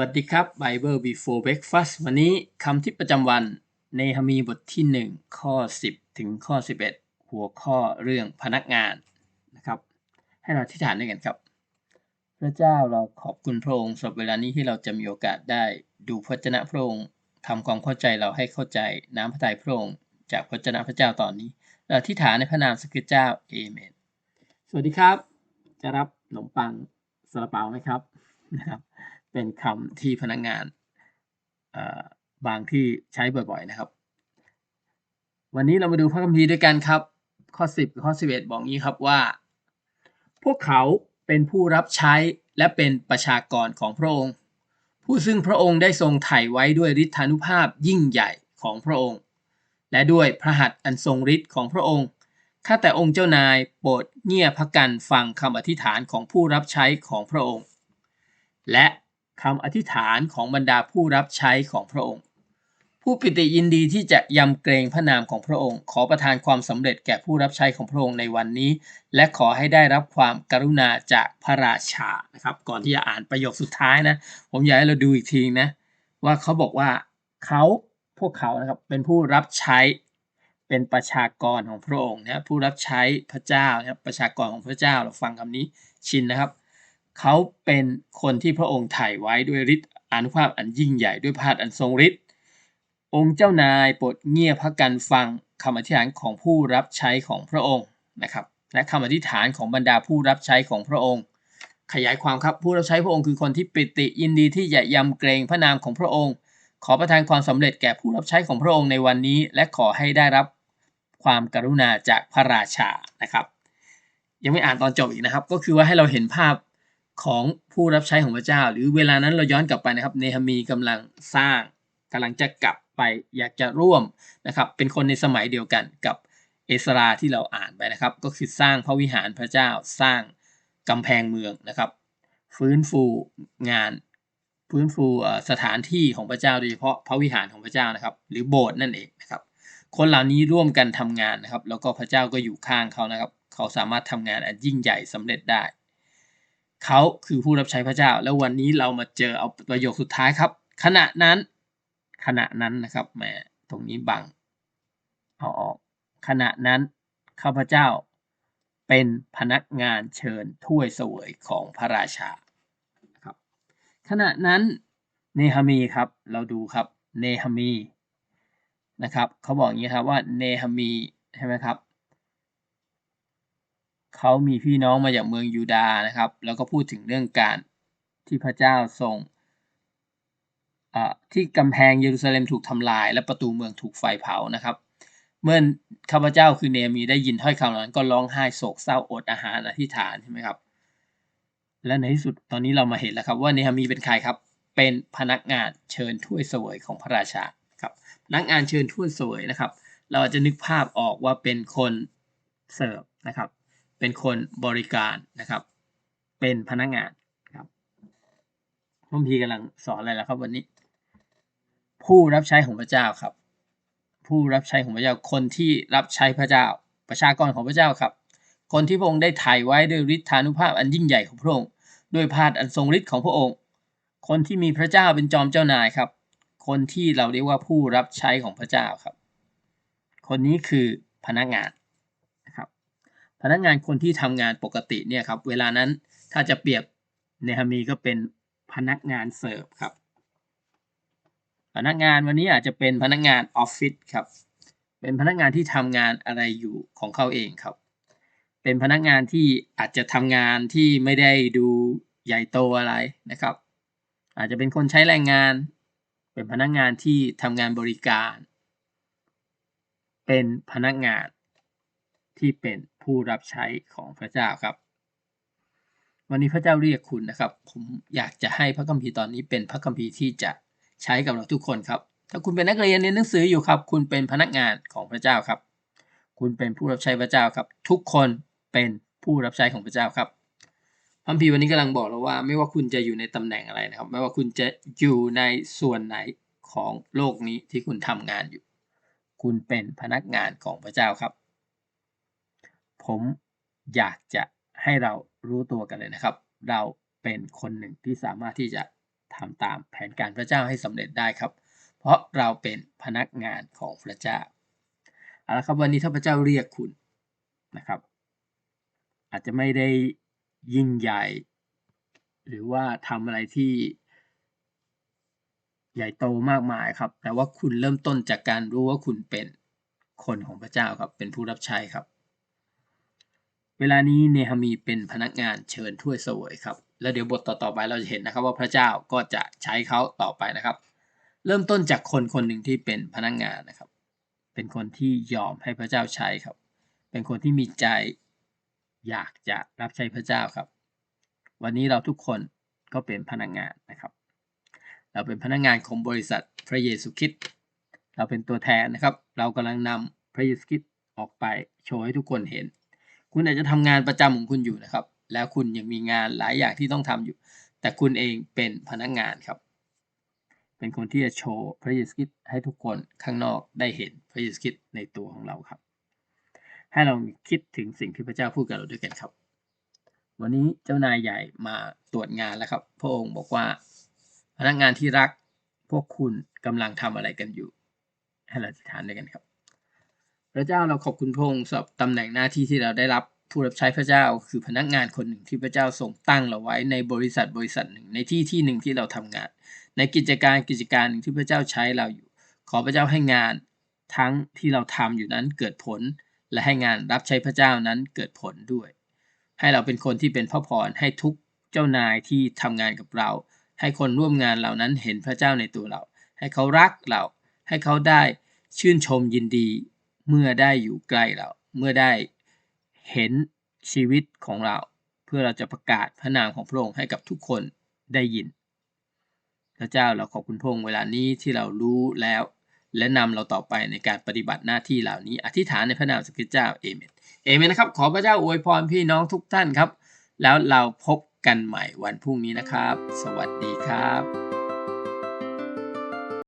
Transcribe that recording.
วัสดีครับ Bible Before Breakfast วันนี้คำที่ประจำวันในฮามีบทที่ 1 ข้อ 10 ถึงข้อ 11 หัวข้อเรื่องพนักงานนะครับ ให้เราที่ฐานด้วยกันครับ พระเจ้าเราขอบคุณพระองค์สำหรับเวลานี้ที่เราจะมีโอกาสได้ดูพระเจนะพระองค์ทำความเข้าใจเราให้เข้าใจน้ำพระทัยพระองค์จากพระเจนะพระเจ้าตอนนี้ เราที่ฐานในพระนามสักเจ้าเอเมนสวัสดีครับ จะรับขนมปังซาลาเปาไหมครับนะครับ เป็นคำที่พนักงานบางที่ใช้บ่อยๆนะครับ วันนี้เรามาดูพระคัมภีร์ด้วยกันครับ ข้อ 10ข้อ 11 บอกงี้ครับว่า พวกเขาเป็นผู้รับใช้และเป็นประชากรของพระองค์ ผู้ซึ่งพระองค์ได้ทรงไถ่ไว้ด้วยฤทธานุภาพยิ่งใหญ่ของพระองค์ และด้วยพระหัตถ์อันทรงฤทธิ์ของพระองค์ข้าแต่องค์เจ้านายโปรดเงี่ยพระกันฟังคำอธิษฐานของผู้รับใช้ของพระองค์ และ คำอธิษฐานของบรรดาผู้รับใช้ของพระองค์ ผู้ปิติยินดีที่จะยำเกรงพระนามของพระองค์ ขอประทานความสำเร็จแก่ผู้รับใช้ของพระองค์ในวันนี้ และขอให้ได้รับความกรุณาจากพระราชานะครับก่อนที่จะอ่านประโยคสุดท้ายนะ ผมอยากให้เราดูอีกทีนะว่าเขาบอกว่าเขาพวกเขานะครับเป็นผู้รับใช้เป็นประชากรของพระองค์นะผู้รับใช้พระเจ้านะครับประชากรของพระเจ้าเราฟังคำนี้ชินนะครับ เขาเป็นคนที่พระองค์ไถ่ไว้ด้วยฤทธิ์อนุภาพอันยิ่งใหญ่ด้วยพาดอันทรงฤทธิ์องค์เจ้านายโปรดเงี่ยพระกันฟังคำอธิษฐานของผู้รับใช้ของพระองค์นะครับ และคำอธิษฐานของบรรดาผู้รับใช้ของพระองค์ ขยายความครับผู้รับใช้พระองค์คือคนที่ปิติยินดีที่จะยำเกรงพระนามของพระองค์ ขอประทานความสำเร็จแก่ผู้รับใช้ของพระองค์ในวันนี้ และขอให้ได้รับความกรุณาจากพระราชานะครับ ยังไม่อ่านตอนจบอีกนะครับ ก็คือว่าให้เราเห็นภาพ ของผู้รับใช้ของพระเจ้า หรือเวลานั้นเราย้อนกลับไปนะครับ เนหามีกำลังสร้างกำลังจะกลับไปอยากจะร่วมนะครับเป็นคนในสมัยเดียวกันกับเอสราที่เราอ่านไปนะครับ ก็คือสร้างพระวิหารพระเจ้าสร้างกำแพงเมืองนะครับ ฟื้นฟูงานฟื้นฟูสถานที่ของพระเจ้าโดยเฉพาะพระวิหารของพระเจ้านะครับ หรือโบสถ์นั่นเองนะครับ คนเหล่านี้ร่วมกันทำงานนะครับ แล้วก็พระเจ้าก็อยู่ข้างเขานะครับ เขาสามารถทำงานอันยิ่งใหญ่สำเร็จได้ เขาคือผู้รับใช้พระเจ้า แล้ววันนี้เรามาเจอเอาประโยคสุดท้ายครับ ขณะนั้นขณะนั้นนะครับแหมตรงนี้บังเอาออกขณะนั้นข้าพเจ้าเป็นพนักงานเชิญถ้วยเสวยของพระราชาครับขณะนั้นเนหามีครับเราดูครับเนหามีนะครับเขาบอกอย่างนี้ครับว่าเนหามีใช่ไหมครับ เขามีพี่น้องมาจากเมืองยูดาห์นะครับ แล้วก็พูดถึงเรื่องการที่พระเจ้าทรงที่กำแพงเยรูซาเล็มถูกทำลาย และประตูเมืองถูกไฟเผานะครับ เมื่อข้าพเจ้าคือเนมีได้ยินถ้อยคำนั้นก็ร้องไห้โศกเศร้าอดอาหารอธิษฐานใช่ไหมครับ และในที่สุดตอนนี้เรามาเห็นแล้วครับว่าเนฮามีเป็นใครครับ เป็นพนักงานเชิญถ้วยเสวยของพระราชาครับพนักงานเชิญถ้วยเสวยนะครับ เราจะนึกภาพออกว่าเป็นคนเสิร์ฟนะครับ เป็นคนบริการนะครับ เป็นพนักงานครับพระพีกำลังสอนอะไรแล้วครับวันนี้ ผู้รับใช้ของพระเจ้าครับ ผู้รับใช้ของพระเจ้าคนที่รับใช้พระเจ้า ประชากรของพระเจ้าครับ คนที่พระองค์ได้ถ่ายไว้ด้วยฤทธานุภาพอันยิ่งใหญ่ของพระองค์ด้วยพาดอันทรงฤทธิ์ของพระองค์ คนที่มีพระเจ้าเป็นจอมเจ้านายครับ คนที่เราเรียกว่าผู้รับใช้ของพระเจ้าครับ คนนี้คือพนักงาน นักงานคนที่ทำงานปกติเนี่ยครับเวลานั้นถ้าจะเปรียบเนฮามีก็เป็นพนักงานเสิร์ฟครับ พนักงานวันนี้อาจจะเป็นพนักงานออฟฟิศครับ เป็นพนักงานที่ทำงานอะไรอยู่ของเขาเองครับ เป็นพนักงานที่อาจจะทำงานที่ไม่ได้ดูใหญ่โตอะไรนะครับ อาจจะเป็นคนใช้แรงงาน เป็นพนักงานที่ทำงานบริการ เป็นพนักงานที่เป็น ผู้รับใช้ของพระเจ้าครับ วันนี้พระเจ้าเรียกคุณนะครับ ผมอยากจะให้พระคัมภีร์ตอนนี้เป็นพระคัมภีร์ที่จะใช้กับเราทุกคนครับ ถ้าคุณเป็นนักเรียนเรียนหนังสืออยู่ครับ คุณเป็นพนักงานของพระเจ้าครับ คุณเป็นผู้รับใช้พระเจ้าครับ ทุกคนเป็นผู้รับใช้ของพระเจ้าครับพระคัมภีร์วันนี้กำลังบอกเราว่า ไม่ว่าคุณจะอยู่ในตำแหน่งอะไรนะครับ ไม่ว่าคุณจะอยู่ในส่วนไหนของโลกนี้ที่คุณทำงานอยู่ คุณเป็นพนักงานของพระเจ้าครับ ผมอยากจะให้เรารู้ตัวกันเลยนะครับ เราเป็นคนหนึ่งที่สามารถที่จะทำตามแผนการพระเจ้าให้สำเร็จได้ครับ เพราะเราเป็นพนักงานของพระเจ้าเอาละครับวันนี้ถ้าพระเจ้าเรียกคุณนะครับ อาจจะไม่ได้ยิ่งใหญ่ หรือว่าทำอะไรที่ใหญ่โตมากมายครับ แต่ว่าคุณเริ่มต้นจากการรู้ว่าคุณเป็นคนของพระเจ้าครับ เป็นผู้รับใช้ครับ เวลานี้เนหามีเป็นพนักงานเชิญถ้วยเสวยครับ แล้วเดี๋ยวบทต่อๆไปเราจะเห็นนะครับว่าพระเจ้าก็จะใช้เขาต่อไปนะครับ เริ่มต้นจากคนคนหนึ่งที่เป็นพนักงานนะครับ เป็นคนที่ยอมให้พระเจ้าใช้ครับ เป็นคนที่มีใจอยากจะรับใช้พระเจ้าครับ วันนี้เราทุกคนก็เป็นพนักงานนะครับ เราเป็นพนักงานของบริษัทพระเยซูคริสต์เราเป็นตัวแทนนะครับ เรากำลังนำพระเยซูคริสต์ออกไปโชว์ให้ทุกคนเห็น คุณอาจจะทำงานประจำของคุณอยู่นะครับ แล้วคุณยังมีงานหลายอย่างที่ต้องทำอยู่ แต่คุณเองเป็นพนักงานครับ เป็นคนที่จะโชว์พระเยซูคริสต์ให้ทุกคนข้างนอกได้เห็นพระเยซูคริสต์ในตัวของเราครับ ให้เราคิดถึงสิ่งที่พระเจ้าพูดกับเราด้วยกันครับ วันนี้เจ้านายใหญ่มาตรวจงานแล้วครับ พระองค์บอกว่าพนักงานที่รักพวกคุณกำลังทำอะไรกันอยู่ ให้เราอธิษฐานด้วยกันครับ พระเจ้าเราขอบคุณพระองค์สำหรับตำแหน่งหน้าที่ที่เราได้รับผู้รับใช้พระเจ้า คือพนักงานคนหนึ่งที่พระเจ้าทรงตั้งเราไว้ในบริษัทบริษัทหนึ่งในที่ที่หนึ่งที่เราทำงาน ในกิจการกิจการหนึ่งที่พระเจ้าใช้เราอยู่ ขอพระเจ้าให้งานทั้งที่เราทำอยู่นั้นเกิดผล และให้งานรับใช้พระเจ้านั้นเกิดผลด้วย ให้เราเป็นคนที่เป็นพระพรให้ทุกเจ้านายที่ทำงานกับเรา ให้คนร่วมงานเหล่านั้นเห็นพระเจ้าในตัวเรา ให้เขารักเรา ให้เขาได้ชื่นชมยินดี เมื่อได้อยู่ใกล้เรา เมื่อได้เห็นชีวิตของเรา เพื่อเราจะประกาศพระนามของพระองค์ให้กับทุกคนได้ยิน พระเจ้าเราขอบคุณพระองค์เวลานี้ที่เรารู้แล้ว และนำเราต่อไปในการปฏิบัติหน้าที่เหล่านี้ อธิษฐานในพระนามสุดเจ้าเอเมนเอเมนนะครับ ขอพระเจ้าอวยพรพี่น้องทุกท่านครับ แล้วเราพบกันใหม่วันพรุ่งนี้นะครับ สวัสดีครับ